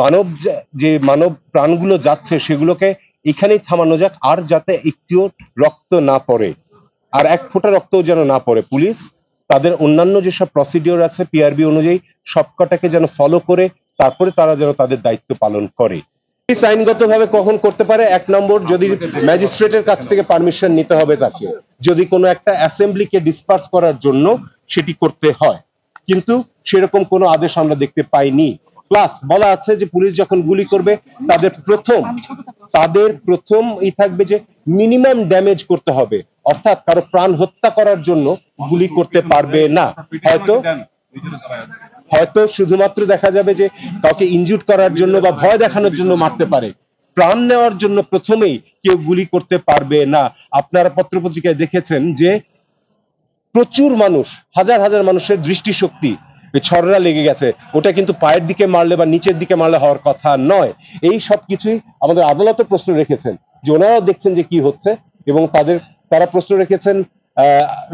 মানব যে মানব প্রাণগুলো যাচ্ছে সেগুলোকে এখানেই থামানো যাক, আর যাতে একটিও রক্ত না পড়ে। আর এক ফোঁটা রক্তও যেন না পড়ে। পুলিশ তাদের অন্যান্য যেসব প্রসিডিওর আছে পিআরবি অনুযায়ী সবকটাকে যেন ফলো করে, তারপরে তারা যেন তাদের দায়িত্ব পালন করে। পুলিশ আইনগতভাবে কখন করতে পারে? এক নম্বর, যদি ম্যাজিস্ট্রেটের কাছ থেকে পারমিশন নিতে হবে তাকে। যদি কোনো একটা অ্যাসেম্বলিকে ডিসপার্স করার জন্য সেটি করতে হয়। কিন্তু সেরকম কোনো আদেশ আমরা দেখতে পাইনি। প্লাস বলা আছে যে পুলিশ যখন গুলি করবে, তাদের প্রথম তাদের প্রথম ই থাকবে যে মিনিমাম ড্যামেজ করতে হবে। অর্থাৎ কারও প্রাণ হত্যা করার জন্য গুলি করতে পারবে না। হয়তো হয়তো শুধুমাত্র দেখা যাবে যে কাউকে ইনজুট করার জন্য বা ভয় দেখানোর জন্য মারতে পারে। প্রাণ নেওয়ার জন্য প্রথমেই কেউ গুলি করতে পারবে না। আপনারা পত্রপত্রিকায় দেখেছেন যে প্রচুর মানুষ, হাজার হাজার মানুষের দৃষ্টিশক্তি ছড়রা লেগে গেছে, ওটা কিন্তু পায়ের দিকে মারলে বা নিচের দিকে মারলে হওয়ার কথা নয়। এই সব কিছুই আমাদের আদালতও প্রশ্ন রেখেছেন যে ওনারাও দেখছেন যে কি হচ্ছে এবং তাদের, তারা প্রশ্ন রেখেছেন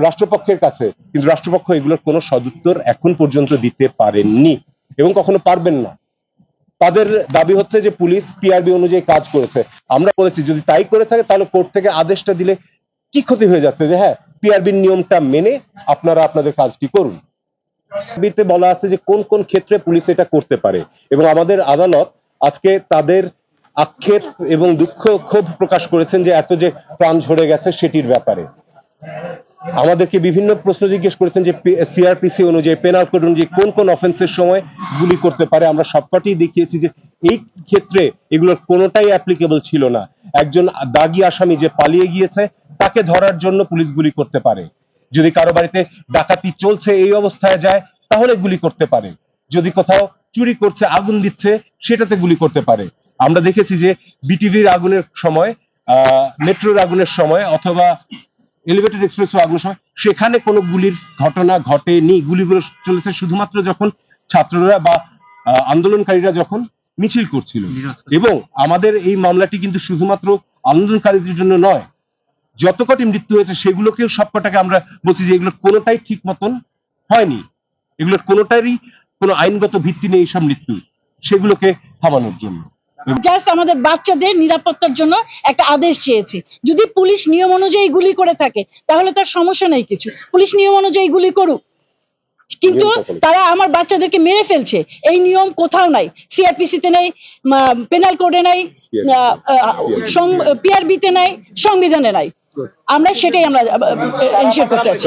রাষ্ট্রপক্ষের কাছে। কিন্তু রাষ্ট্রপক্ষ এগুলোর কোনো সদুত্তর এখন পর্যন্ত দিতে পারেননি এবং কখনো পারবেন না। তাদের দাবি হচ্ছে যে পুলিশ পিআরবি অনুযায়ী কাজ করেছে। আমরা বলেছি, যদি তাই করে থাকে, তাহলে কোর্ট থেকে আদেশটা দিলে কি ক্ষতি হয়ে যাচ্ছে? যে হ্যাঁ পিআরবির নিয়মটা মেনে আপনারা আপনাদের কাজটি করুন। বিতে বলা আছে যে কোন কোন ক্ষেত্রে পুলিশ এটা করতে পারে। এবং আমাদের আদালত আজকে তাদের আক্ষেপ এবং দুঃখ ক্ষোভ প্রকাশ করেছেন যে এত যে প্রাণ ঝরে গেছে সেটির ব্যাপারে। আমাদেরকে বিভিন্ন প্রশ্ন জিজ্ঞেস করেছেন যে সিআরপিসি অনুযায়ী পেনাল কোড অনুযায়ী কোন কোন অফেন্সের সময় গুলি করতে পারে। আমরা সবকটি দেখিয়েছি যে এই ক্ষেত্রে এগুলোর কোনোটাই অ্যাপ্লিকেবল ছিল না। একজন দাগি আসামি যে পালিয়ে গিয়েছে, তাকে ধরার জন্য পুলিশ গুলি করতে পারে। যদি কারও বাড়িতে ডাকাতি চলছে এই অবস্থায় যায় তাহলে গুলি করতে পারে। যদি কোথাও চুরি করছে আগুন দিচ্ছে সেটাতে গুলি করতে পারে। আমরা দেখেছি যে বিটিভির আগুনের সময় মেট্রোর আগুনের সময় অথবা এলিভেটেড এক্সপ্রেস আগুনের সময় সেখানে কোনো গুলির ঘটনা ঘটেনি। গুলিগুলো চলেছে শুধুমাত্র যখন ছাত্ররা বা আন্দোলনকারীরা যখন মিছিল করছিল। এবং আমাদের এই মামলাটি কিন্তু শুধুমাত্র আন্দোলনকারীদের জন্য নয় যত কটি মৃত্যু হয়েছে সেগুলোকেও সবকটাকে আমরা বলছি যে এগুলো কোনোটাই ঠিক মতন হয়নি। এগুলোর কোনোটারই কোনো আইনগত ভিত্তি নেই এইসব মৃত্যু সেগুলোকে থামানোর জন্য। জাস্ট আমাদের বাচ্চাদের নিরাপত্তার জন্য একটা আদেশ চেয়েছি। যদি পুলিশ নিয়ম অনুযায়ী গুলি করে থাকে তাহলে তার সমস্যা নেই কিছু। পুলিশ নিয়ম অনুযায়ী গুলি করুক। কিন্তু তারা আমার বাচ্চাদেরকে মেরে ফেলছে। এই নিয়ম কোথাও নাই। সিআরপিসি তে নাই পেনাল কোডে নাই পিআরবিতে নাই সংবিধানে নাই। আমরা সেটাই আমরা এনশিওর করতে আছি